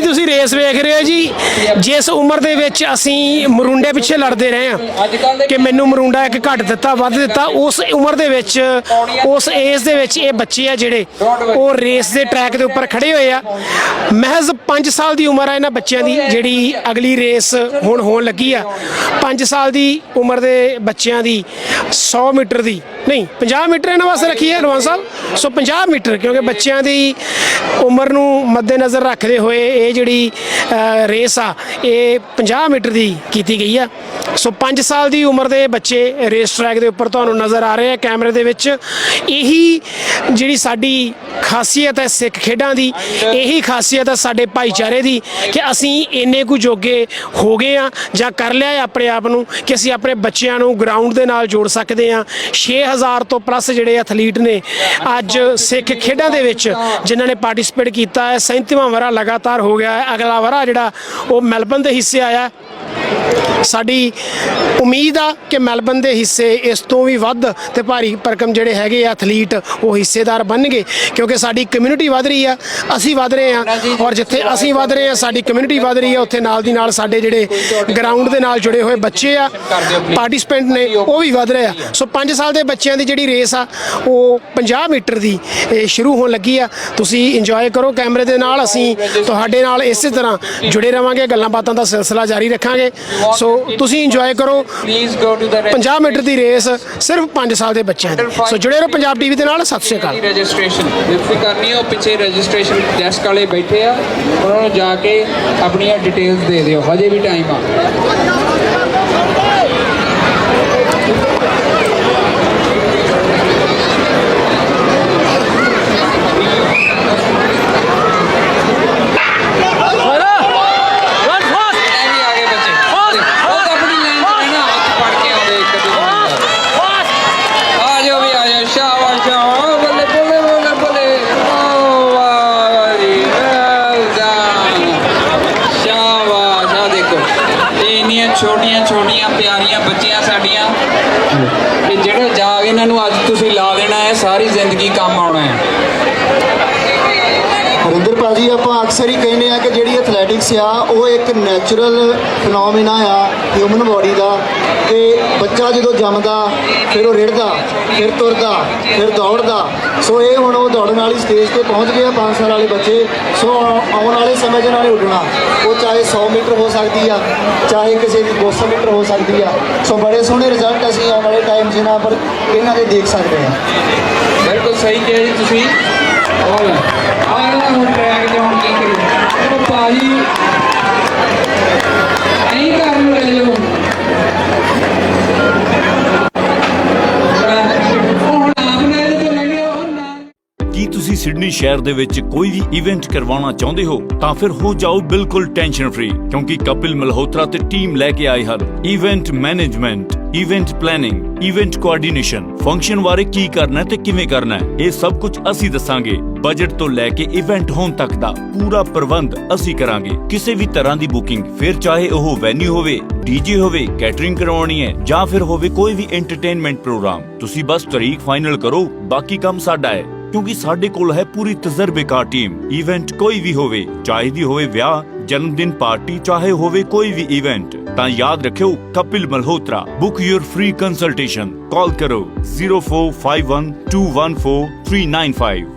ਤੁਸੀਂ ਰੇਸ ਵੇਖ ਰਹੇ ਹੋ ਜੀ। ਜਿਸ ਉਮਰ ਦੇ ਵਿੱਚ ਅਸੀਂ ਮਰੁੰਡੇ ਪਿੱਛੇ ਲੜਦੇ ਰਹੇ ਆ ਕਿ ਮੈਨੂੰ ਮਰੁੰਡਾ ਇੱਕ ਘੱਟ ਦਿੱਤਾ, ਵੱਧ ਦਿੱਤਾ, ਉਸ ਉਮਰ ਦੇ ਵਿੱਚ, ਉਸ ਏਜ ਦੇ ਵਿੱਚ ਇਹ ਬੱਚੇ ਆ ਜਿਹੜੇ, ਉਹ ਰੇਸ ਦੇ ਟਰੈਕ ਦੇ ਉੱਪਰ ਖੜੇ ਹੋਏ ਆ। ਮਹਿਜ਼ 5 ਸਾਲ ਦੀ ਉਮਰ ਆ ਇਹਨਾਂ ਬੱਚਿਆਂ ਦੀ, ਜਿਹੜੀ ਅਗਲੀ ਰੇਸ ਹੁਣ ਹੋਣ ਲੱਗੀ ਆ। 5 ਸਾਲ ਦੀ ਉਮਰ ਦੇ ਬੱਚਿਆਂ ਦੀ 100 ਮੀਟਰ ਦੀ। ਨਹੀਂ 50 ਮੀਟਰ ਇਹਨਾਂ ਵਾਸਤੇ ਰੱਖੀ ਹੈ ਰਵਾਨ ਸਾਹਿਬ। ਸੋ 50 ਮੀਟਰ, ਕਿਉਂਕਿ ਬੱਚਿਆਂ ਦੀ ਉਮਰ ਨੂੰ ਮੱਦੇਨਜ਼ਰ ਰੱਖਦੇ ਹੋਏ ਇਹ ਜਿਹੜੀ ਰੇਸ ਆ, ਇਹ 50 ਮੀਟਰ ਦੀ ਕੀਤੀ ਗਈ ਆ। ਸੋ 5 ਸਾਲ ਦੀ ਉਮਰ ਦੇ ਬੱਚੇ ਰੇਸ ਟਰੈਕ ਦੇ ਉੱਪਰ ਤੁਹਾਨੂੰ ਨਜ਼ਰ ਆ ਰਹੇ ਆ ਕੈਮਰੇ ਦੇ ਵਿੱਚ। ਇਹੀ ਜਿਹੜੀ ਸਾਡੀ ਖਾਸੀਅਤ ਹੈ ਸਿੱਖ ਖੇਡਾਂ ਦੀ, ਇਹੀ ਖਾਸੀਅਤ ਹੈ ਸਾਡੇ ਭਾਈਚਾਰੇ ਦੀ ਕਿ ਅਸੀਂ ਇੰਨੇ ਕੁ ਜੋਗੇ ਹੋ ਗਏ ਆ ਜਾਂ ਕਰ ਲਿਆ ਆਪਣੇ ਆਪ ਨੂੰ ਕਿ ਅਸੀਂ ਆਪਣੇ ਬੱਚਿਆਂ ਨੂੰ ਗਰਾਊਂਡ ਦੇ ਨਾਲ ਜੋੜ ਸਕਦੇ ਆ। 6000 ਤੋਂ ਪਲੱਸ ਜਿਹੜੇ ਐਥਲੀਟ ਨੇ ਅੱਜ ਸਿੱਖ ਖੇਡਾਂ ਦੇ ਵਿੱਚ ਜਿਨ੍ਹਾਂ ਨੇ ਪਾਰਟਿਸਿਪੇਟ ਕੀਤਾ ਹੈ। 37ਵਾਂ ਵਰਾ ਲਗਾਤਾਰ ਹੋ ਗਿਆ ਹੈ। ਅਗਲਾ ਵਰਾ ਜਿਹੜਾ ਉਹ ਮੈਲਬਨ ਦੇ ਹਿੱਸੇ ਆਇਆ ਸਾਡੀ ਉਮੀਦ ਆ ਕਿ ਮੈਲਬਨ ਦੇ ਹਿੱਸੇ ਇਸ ਤੋਂ ਵੀ ਵੱਧ ਤੇ ਭਾਰੀ ਭਰਕਮ ਜਿਹੜੇ ਹੈਗੇ ਆ ਐਥਲੀਟ ਉਹ ਹਿੱਸੇਦਾਰ ਬਣਨਗੇ ਕਿਉਂਕਿ ਸਾਡੀ ਕਮਿਊਨਿਟੀ ਵਧ ਰਹੀ ਆ ਅਸੀਂ ਵਧ ਰਹੇ ਆ ਔਰ ਜਿੱਥੇ ਅਸੀਂ ਵਧ ਰਹੇ ਆ ਸਾਡੀ ਕਮਿਊਨਿਟੀ ਵਧ ਰਹੀ ਆ ਉੱਥੇ ਨਾਲ ਦੀ ਨਾਲ ਸਾਡੇ ਜਿਹੜੇ ਗਰਾਊਂਡ ਦੇ ਨਾਲ ਜੁੜੇ ਹੋਏ ਬੱਚੇ ਆ ਪਾਰਟਿਸਪੈਂਟ ਨੇ ਉਹ ਵੀ ਵਧ ਰਹੇ ਆ। ਸੋ 5 ਸਾਲ ਦੇ ਬੱਚਿਆਂ ਦੀ ਜਿਹੜੀ ਰੇਸ ਆ ਉਹ 50 ਮੀਟਰ ਦੀ ਇਹ ਸ਼ੁਰੂ ਹੋਣ ਲੱਗੀ ਆ। ਤੁਸੀਂ ਇੰਜੋਏ ਕਰੋ ਕੈਮਰੇ ਦੇ ਨਾਲ ਅਸੀਂ ਤੁਹਾਡੇ ਨਾਲ ਇਸੇ ਤਰ੍ਹਾਂ ਜੁੜੇ ਰਵਾਂਗੇ ਗੱਲਾਂ ਬਾਤਾਂ ਦਾ ਸਿਲਸਿਲਾ ਜਾਰੀ ਰੱਖਾਂਗੇ। ਸੋ ਤੁਸੀਂ ਇੰਜੋਏ ਕਰੋ। Please go to the 50 metre the race ਸਿਰਫ 5 ਸਾਲ ਦੇ ਬੱਚਿਆਂ ਦੀ। ਸੋ ਜੁੜੇ ਰਹੋ ਪੰਜਾਬ ਟੀਵੀ ਦੇ ਨਾਲ ਸਤਿ ਸ਼੍ਰੀ ਅਕਾਲ। ਰਜਿਸਟ੍ਰੇਸ਼ਨ ਜਿੱਥੇ ਕਰਨੀ ਹੈ ਉਹ ਪਿੱਛੇ ਰਜਿਸਟ੍ਰੇਸ਼ਨ ਡੈਸਕ ਵਾਲੇ ਬੈਠੇ ਆ ਉਹਨਾਂ ਨੂੰ ਜਾ ਕੇ ਆਪਣੀਆਂ ਡਿਟੇਲਸ ਦੇ ਦਿਓ। ਹਜੇ ਵੀ ਟਾਈਮ ਆ ਇਹ ਵੀ ਆ ਗਏ ਬੱਚੇ ਉਹ ਤਾਂ ਆਪਣੀ ਲਾਈਨ 'ਚ ਰਹਿਣਾ ਹੱਥ ਫੜ ਕੇ ਆਉਂਦੇ ਇੱਕ ਦੂਜੇ ਨੂੰ ਆ ਜਾਓ ਵੀ ਆ ਜਾਓ ਸ਼ਾਬਾਸ਼ ਸ਼ਾਬਾਸ਼ ਬੱਲੇ ਬੱਲੇ ਬੱਲੇ ਬੱਲੇ ਓ ਵਾਹ ਜੀ ਵੈਲ ਡਨ ਸ਼ਾਬਾਸ਼ ਆ ਦੇਖੋ ਇਹ ਇੰਨੀਆਂ ਛੋਟੀਆਂ ਛੋਟੀਆਂ ਪਿਆਰੀਆਂ ਬੱਚੀਆਂ ਸਾਡੀਆਂ। ਕਿ ਜਿਹੜੇ ਜਾਗ ਇਹਨਾਂ ਨੂੰ ਅੱਜ ਤੁਸੀਂ ਲਾ ਦੇਣਾ ਹੈ, ਸਾਰੀ ਜ਼ਿੰਦਗੀ ਕੰਮ ਆਉਣਾ ਹੈ। ਭਾਜੀ ਆਪਾਂ ਅਕਸਰ ਹੀ ਕਹਿੰਦੇ ਆ ਕਿ ਜਿਹੜੀ ਐਥਲੈਟਿਕਸ ਆ, ਉਹ ਇੱਕ ਨੈਚੁਰਲ ਫੀਨੋਮੀਨਾ ਆ ਹਿਊਮਨ ਬਾਡੀ ਦਾ। ਕਿ ਬੱਚਾ ਜਦੋਂ ਜੰਮਦਾ, ਫਿਰ ਉਹ ਰਿੜਦਾ, ਫਿਰ ਤੁਰਦਾ, ਫਿਰ ਦੌੜਦਾ। ਸੋ ਇਹ ਹੁਣ ਉਹ ਦੌੜਨ ਵਾਲੀ ਸਟੇਜ ਤੇ ਪਹੁੰਚ ਗਿਆ ਆ 5 ਸਾਲ ਵਾਲੇ ਬੱਚੇ। ਸੋ ਆਉਣ ਵਾਲੇ ਸਮੇਂ ਦੇ ਨਾਲ ਉੱਡਣਾ। ਉਹ ਚਾਹੇ 100 ਮੀਟਰ ਹੋ ਸਕਦੀ ਆ, ਚਾਹੇ ਕਿਸੇ ਦੀ 200 ਮੀਟਰ ਹੋ ਸਕਦੀ ਆ। ਸੋ ਬੜੇ ਸੋਹਣੇ ਰਿਜ਼ਲਟ ਅਸੀਂ ਆਉਣ ਵਾਲੇ ਟਾਈਮ ਜਿਨ੍ਹਾਂ ਪਰ ਇਹਨਾਂ ਦੇ ਦੇਖ ਸਕਦੇ ਹਾਂ। ਬਿਲਕੁਲ ਸਹੀ ਕਿਹਾ ਜੀ ਤੁਸੀਂ। ਔਰ ਆਹ ਨਾ ਸਿਡਨੀ ਸ਼ਹਿਰ ਦੇ ਵਿੱਚ ਕੋਈ ਵੀ ਇਵੈਂਟ ਕਰਵਾਉਣਾ ਚਾਹੁੰਦੇ ਹੋ, ਤਾਂ ਫਿਰ ਹੋ ਜਾਓ ਬਿਲਕੁਲ ਟੈਨਸ਼ਨ ਫ੍ਰੀ ਕਿਉਂਕਿ ਕਪਿਲ ਮਲਹੋਤਰਾ ਤੇ ਟੀਮ ਲੈ ਕੇ ਆਏ ਹਨ। Event management event planning event coordination function ਬਾਰੇ ਕੀ ਕਰਨਾ ਤੇ ਕਿਵੇਂ ਕਰਨਾ, ਇਹ ਸਭ ਕੁਝ ਅਸੀਂ ਦੱਸਾਂਗੇ। ਬਜਟ ਤੋਂ ਲੈ ਕੇ ਇਵੈਂਟ ਹੋਣ ਤੱਕ ਦਾ ਪੂਰਾ ਪ੍ਰਬੰਧ ਅਸੀਂ ਕਰਾਂਗੇ। ਕਿਸੇ ਵੀ ਤਰ੍ਹਾਂ ਦੀ ਬੁਕਿੰਗ ਫਿਰ ਚਾਹੇ ਉਹ ਵੈਨਿਊ ਹੋਵੇ ਡੀਜੇ ਹੋਵੇ ਕੈਟਰਿੰਗ ਕਰਵਾਉਣੀ ਹੈ, ਜਾਂ ਫਿਰ ਹੋਵੇ ਕੋਈ ਵੀ ਐਂਟਰਟੇਨਮੈਂਟ ਪ੍ਰੋਗਰਾਮ ਤੁਸੀਂ ਬਸ ਤਾਰੀਖ ਫਾਈਨਲ ਕਰੋ, ਬਾਕੀ ਕੰਮ ਸਾਡਾ ਹੈ। ਕਿਉਂਕਿ ਸਾਡੇ ਕੋਲ ਹੈ ਪੂਰੀ ਤਜਰਬੇਕਾਰ ਟੀਮ। ਇਵੈਂਟ ਕੋਈ ਵੀ ਹੋਵੇ, ਚਾਹੇ ਦੀ ਹੋਵੇ ਵਿਆਹ ਜਨਮ ਦਿਨ ਪਾਰਟੀ, ਚਾਹੇ ਹੋਵੇ ਕੋਈ ਵੀ ਇਵੈਂਟ ਤਾਂ ਯਾਦ ਰੱਖਿਓ Kapil Malhotra. Book your free consultation call ਕਰੋ। 0451214395